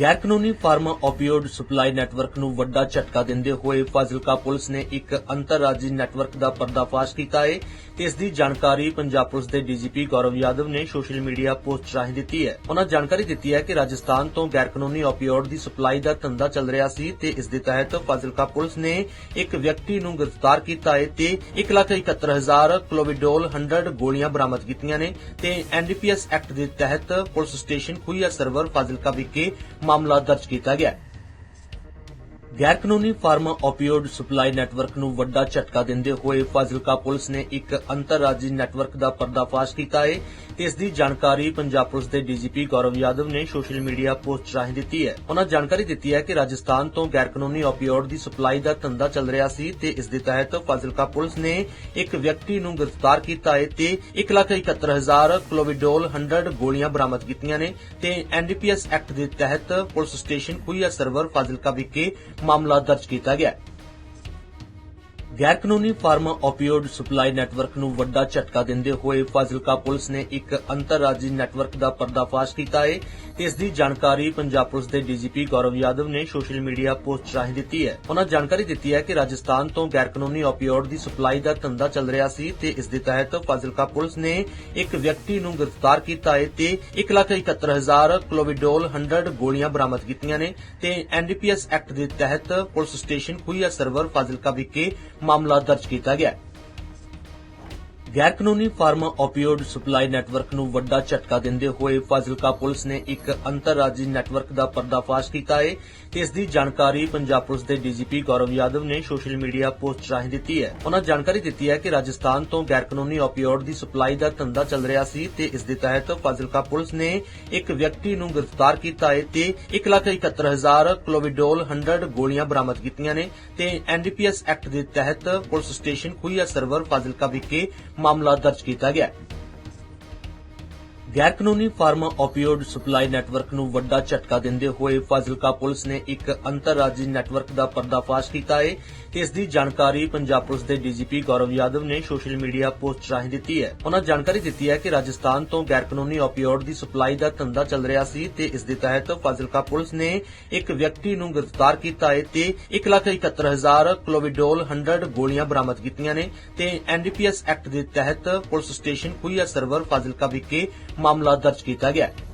ਗੈਰ ਕਾਨੂੰਨੀ pharma ਓਪੀਓਇਡ supply network ਨੂੰ ਵੱਡਾ ਝਟਕਾ ਦਿੰਦੇ ਹੋਏ ਫਾਜ਼ਿਲਕਾ ਪੁਲਿਸ ਨੇ ਇੱਕ ਅੰਤਰਰਾਜੀ ਨੈਟਵਰਕ ਦਾ ਪਰਦਾਫਾਸ਼ ਕੀਤਾ ਹੈ ਤੇ ਇਸ ਦੀ ਜਾਣਕਾਰੀ ਪੰਜਾਬ ਪੁਲਿਸ ਦੇ ਡੀਜੀਪੀ ਗੌਰਵ ਯਾਦਵ ਨੇ ਸੋਸ਼ਲ ਮੀਡੀਆ ਪੋਸਟ ਰਾਹੀਂ ਦਿੱਤੀ ਹੈ। ਉਹਨਾਂ ਜਾਣਕਾਰੀ ਦਿੱਤੀ ਹੈ ਕਿ ਰਾਜਸਥਾਨ ਤੋਂ ਗੈਰ ਕਾਨੂੰਨੀ ਓਪੀਓਇਡ ਦੀ ਸਪਲਾਈ ਦਾ ਧੰਦਾ ਚੱਲ ਰਿਹਾ ਸੀ ਤੇ ਇਸ ਦੇ ਤਹਿਤ ਫਾਜ਼ਿਲਕਾ ਪੁਲਿਸ ਨੇ ਇੱਕ ਵਿਅਕਤੀ ਨੂੰ ਗ੍ਰਿਫਤਾਰ ਕੀਤਾ ਹੈ ਤੇ 171000 ਕਲੋਵਿਡੋਲ 100 ਗੋਲੀਆਂ ਬਰਾਮਦ ਕੀਤੀਆਂ ਨੇ ਤੇ ਐਨਡੀਪੀਐਸ ਐਕਟ ਦੇ ਤਹਿਤ ਪੁਲਿਸ ਸਟੇਸ਼ਨ ਖੁਈਆ ਸਰਵਰ ਫਾਜ਼ਿਲਕਾ ਵਿਖੇ ਮਾਮਲਾ ਦਰਜ ਕੀਤਾ ਗਿਆ। ਹੈ ਗੈਰ ਕਾਨੂੰਨੀ ਫਾਰਮਾ ਓਪੀਓਇਡ ਸਪਲਾਈ ਨੈਟਵਰਕ ਨੂੰ ਵੱਡਾ ਝਟਕਾ ਦਿੰਦੇ ਹੋਏ ਫਾਜ਼ਿਲਕਾ ਪੁਲਿਸ ਨੇ ਇੱਕ ਅੰਤਰਰਾਜੀ ਨੈਟਵਰਕ ਦਾ ਪਰਦਾਫਾਸ਼ ਕੀਤਾ ਹੈ। ਇਸ ਦੀ ਜਾਣਕਾਰੀ ਪੰਜਾਬ ਪੁਲਿਸ ਦੇ ਡੀਜੀਪੀ ਗੌਰਵ ਯਾਦਵ ਨੇ ਸੋਸ਼ਲ ਮੀਡੀਆ ਪੋਸਟ ਰਾਹੀਂ ਦਿੱਤੀ ਹੈ। ਉਹਨਾਂ ਜਾਣਕਾਰੀ ਦਿੱਤੀ ਹੈ ਕਿ ਰਾਜਸਥਾਨ ਤੋਂ ਗੈਰ ਕਾਨੂੰਨੀ ਓਪੀਓਇਡ ਦੀ ਸਪਲਾਈ ਦਾ ਧੰਦਾ ਚੱਲ ਰਿਹਾ ਸੀ ਤੇ ਇਸ ਦੇ ਤਹਿਤ ਫਾਜ਼ਿਲਕਾ ਪੁਲਿਸ ਨੇ ਇੱਕ ਵਿਅਕਤੀ ਨੂੰ ਗ੍ਰਿਫਤਾਰ ਕੀਤਾ ਹੈ ਤੇ 171000 ਕਲੋਵਿਡੋਲ 100 ਗੋਲੀਆਂ ਬਰਾਮਦ ਕੀਤੀਆਂ ਨੇ ਤੇ ਐਨਡੀਪੀਐਸ ਐਕਟ ਦੇ ਤਹਿਤ ਪੁਲਿਸ ਸਟੇਸ਼ਨ ਖੁਈਆ ਸਰਵਰ ਫਾਜ਼ਿਲਕਾ ਵਿਖੇ ਮਾਮਲਾ ਦਰਜ ਕੀਤਾ ਗਿਆ ਹੈ ਗੈਰ ਕਾਨੂੰਨੀ ਫਾਰਮਾ ਓਪੀਓਇਡ ਸਪਲਾਈ ਨੈਟਵਰਕ ਨੂੰ ਵੱਡਾ ਝਟਕਾ ਦਿੰਦੇ ਹੋਏ ਫਾਜ਼ਿਲਕਾ ਪੁਲਿਸ ਨੇ ਇੱਕ ਅੰਤਰਰਾਜੀ ਨੈਟਵਰਕ ਦਾ ਪਰਦਾਫਾਸ਼ ਕੀਤਾ ਹੈ ਤੇ ਇਸ ਦੀ ਜਾਣਕਾਰੀ ਪੰਜਾਬ ਪੁਲਿਸ ਦੇ ਡੀਜੀਪੀ ਗੌਰਵ ਯਾਦਵ ਨੇ ਸੋਸ਼ਲ ਮੀਡੀਆ ਪੋਸਟ ਰਾਹੀਂ ਦਿੱਤੀ ਹੈ। ਉਹਨਾਂ ਜਾਣਕਾਰੀ ਦਿੱਤੀ ਹੈ ਕਿ ਰਾਜਸਥਾਨ ਤੋਂ ਗੈਰ ਕਾਨੂੰਨੀ ਓਪੀਓਇਡ ਦੀ ਸਪਲਾਈ ਦਾ ਧੰਦਾ ਚੱਲ ਰਿਹਾ ਸੀ ਤੇ ਇਸ ਦੇ ਤਹਿਤ ਫਾਜ਼ਿਲਕਾ ਪੁਲਿਸ ਨੇ ਇੱਕ ਵਿਅਕਤੀ ਨੂੰ ਗ੍ਰਿਫਤਾਰ ਕੀਤਾ ਹੈ ਤੇ 171000 ਕਲੋਵਿਡੋਲ 100 ਗੋਲੀਆਂ ਬਰਾਮਦ ਕੀਤੀਆਂ ਨੇ ਤੇ ਐਨਡੀਪੀਐਸ ਐਕਟ ਦੇ ਤਹਿਤ ਪੁਲਿਸ ਸਟੇਸ਼ਨ ਖੁਈਆ ਸਰਵਰ ਫਾਜ਼ਿਲਕਾ ਵਿਖੇ ਮਾਮਲਾ ਦਰਜ ਕੀਤਾ ਗਿਆ ਹੈ। ਗੈਰ ਕਾਨੂੰਨੀ ਫਾਰਮਾ ਓਪੀਓਇਡ ਸਪਲਾਈ ਨੈਟਵਰਕ ਨੂੰ ਵੱਡਾ ਝਟਕਾ ਦਿੰਦੇ ਹੋਏ ਫਾਜ਼ਿਲਕਾ ਪੁਲਿਸ ਨੇ ਇੱਕ ਅੰਤਰਰਾਜੀ ਨੈਟਵਰਕ ਦਾ ਪਰਦਾਫਾਸ਼ ਕੀਤਾ ਹੈ ਤੇ ਇਸ ਦੀ ਜਾਣਕਾਰੀ ਪੰਜਾਬ ਪੁਲਿਸ ਦੇ ਡੀਜੀਪੀ ਗੌਰਵ ਯਾਦਵ ਨੇ ਸੋਸ਼ਲ ਮੀਡੀਆ ਪੋਸਟ ਰਾਹੀਂ ਦਿੱਤੀ ਹੈ। ਉਹਨਾਂ ਜਾਣਕਾਰੀ ਦਿੱਤੀ ਹੈ ਕਿ ਰਾਜਸਥਾਨ ਤੋਂ ਗੈਰ ਕਾਨੂੰਨੀ ਓਪੀਓਇਡ ਦੀ ਸਪਲਾਈ ਦਾ ਧੰਦਾ ਚੱਲ ਰਿਹਾ ਸੀ ਤੇ ਇਸ ਦੇ ਤਹਿਤ ਫਾਜ਼ਿਲਕਾ ਪੁਲਿਸ ਨੇ ਇੱਕ ਵਿਅਕਤੀ ਨੂੰ ਗ੍ਰਿਫਤਾਰ ਕੀਤਾ ਹੈ ਤੇ 171000 ਕਲੋਵਿਡੋਲ 100 ਗੋਲੀਆਂ ਬਰਾਮਦ ਕੀਤੀਆਂ ਨੇ ਤੇ ਐਨਡੀਪੀਐਸ ਐਕਟ ਦੇ ਤਹਿਤ ਪੁਲਿਸ ਸਟੇਸ਼ਨ ਖੁਈਆ ਸਰਵਰ ਫਾਜ਼ਿਲਕਾ ਵਿਖੇ ਮਾਮਲਾ ਦਰਜ ਕੀਤਾ ਗਿਆ ਹੈ। ਗੈਰ ਕਾਨੂੰਨੀ ਫਾਰਮਾ ਓਪੀਓਇਡ ਸਪਲਾਈ ਨੈਟਵਰਕ ਨੂੰ ਵੱਡਾ ਝਟਕਾ ਦਿੰਦੇ ਹੋਏ ਫਾਜ਼ਿਲਕਾ ਪੁਲਿਸ ਨੇ ਇੱਕ ਅੰਤਰਰਾਜੀ ਨੈਟਵਰਕ ਦਾ ਪਰਦਾਫਾਸ਼ ਕੀਤਾ ਹੈ ਤੇ ਇਸ ਦੀ ਜਾਣਕਾਰੀ ਪੰਜਾਬ ਪੁਲਿਸ ਦੇ ਡੀਜੀਪੀ ਗੌਰਵ ਯਾਦਵ ਨੇ ਸੋਸ਼ਲ ਮੀਡੀਆ ਪੋਸਟ ਰਾਹੀਂ ਦਿੱਤੀ ਹੈ। ਉਹਨਾਂ ਜਾਣਕਾਰੀ ਦਿੱਤੀ ਹੈ ਕਿ ਰਾਜਸਥਾਨ ਤੋਂ ਗੈਰ ਕਾਨੂੰਨੀ ਓਪੀਓਇਡ ਦੀ ਸਪਲਾਈ ਦਾ ਧੰਦਾ ਚੱਲ ਰਿਹਾ ਸੀ ਤੇ ਇਸ ਦੇ ਤਹਿਤ ਫਾਜ਼ਿਲਕਾ ਪੁਲਿਸ ਨੇ ਇੱਕ ਵਿਅਕਤੀ ਨੂੰ ਗ੍ਰਿਫਤਾਰ ਕੀਤਾ ਹੈ ਤੇ 171000 ਕਲੋਵਿਡੋਲ 100 ਗੋਲੀਆਂ ਬਰਾਮਦ ਕੀਤੀਆਂ ਨੇ ਤੇ ਐਨਡੀਪੀਐਸ ਐਕਟ ਦੇ ਤਹਿਤ ਪੁਲਿਸ ਸਟੇਸ਼ਨ ਖੁਈਆ ਸਰਵਰ ਫਾਜ਼ਿਲਕਾ ਵਿਖੇ ਮਾਮਲਾ ਦਰਜ ਕੀਤਾ ਗਿਆ। ਹੈ